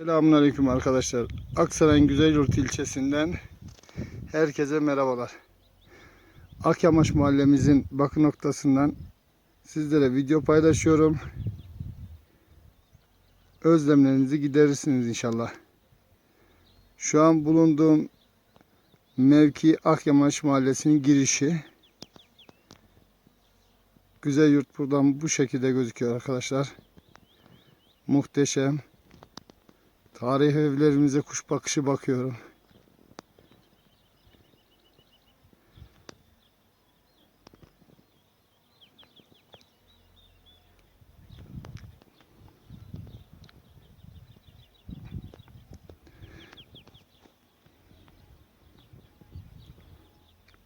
Selamünaleyküm arkadaşlar. Aksaray'ın Güzelyurt ilçesinden herkese merhabalar. Akyamaç mahallemizin bakı noktasından sizlere video paylaşıyorum. Özlemlerinizi giderirsiniz inşallah. Şu an bulunduğum mevki Akyamaç mahallesinin girişi. Güzelyurt buradan bu şekilde gözüküyor arkadaşlar. Muhteşem. Tarihi evlerimize kuş bakışı bakıyorum.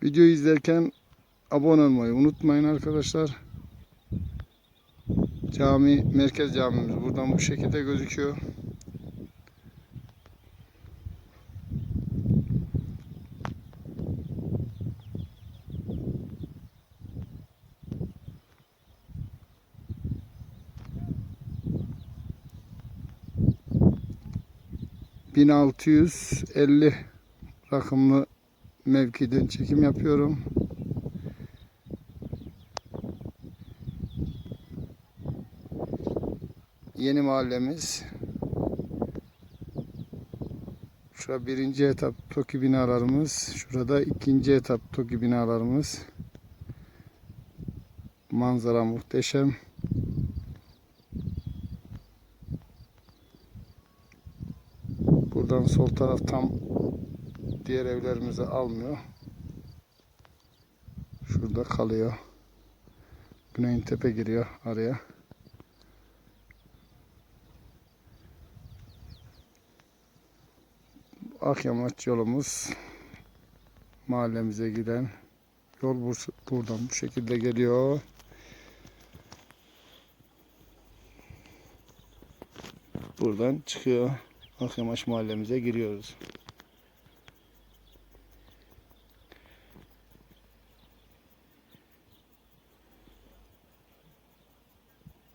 Videoyu izlerken abone olmayı unutmayın arkadaşlar. Cami, merkez camimiz buradan bu şekilde gözüküyor. ...1650 rakımlı mevkiden çekim yapıyorum. Yeni mahallemiz. Şurada birinci etap TOKİ binalarımız. Şurada ikinci etap TOKİ binalarımız. Manzara muhteşem. Buradan sol taraf tam diğer evlerimizi almıyor. Şurada kalıyor. Güneyin tepe giriyor araya. Akyamaç yolumuz mahallemize giden yol bur- buradan bu şekilde geliyor. Buradan çıkıyor. Akyamaç mahallemize giriyoruz.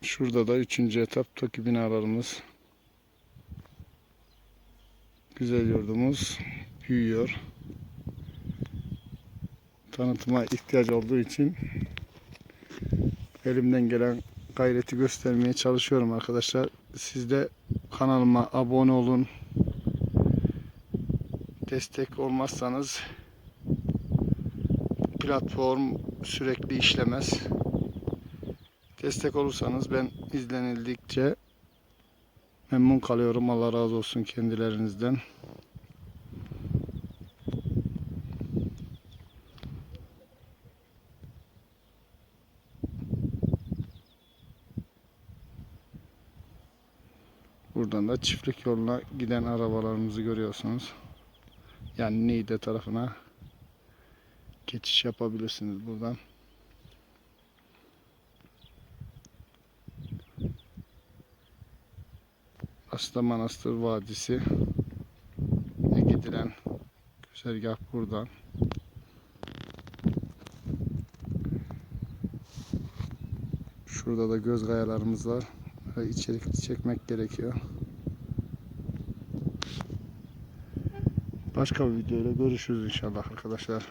Şurada da üçüncü etap TOKİ binalarımız. Güzel yurdumuz büyüyor. Tanıtıma ihtiyaç olduğu için elimden gelen gayreti göstermeye çalışıyorum arkadaşlar. Siz de kanalıma abone olun. Destek olmazsanız platform sürekli işlemez. Destek olursanız ben izlenildikçe memnun kalıyorum. Allah razı olsun kendilerinizden. Buradan da çiftlik yoluna giden arabalarımızı görüyorsunuz. Yani Niğde tarafına geçiş yapabilirsiniz buradan. Aslı Manastır Vadisi ve gidilen güzergah buradan. Şurada da göz kayalarımız var. Böyle içerik çekmek gerekiyor. Başka bir videoyla görüşürüz inşallah arkadaşlar.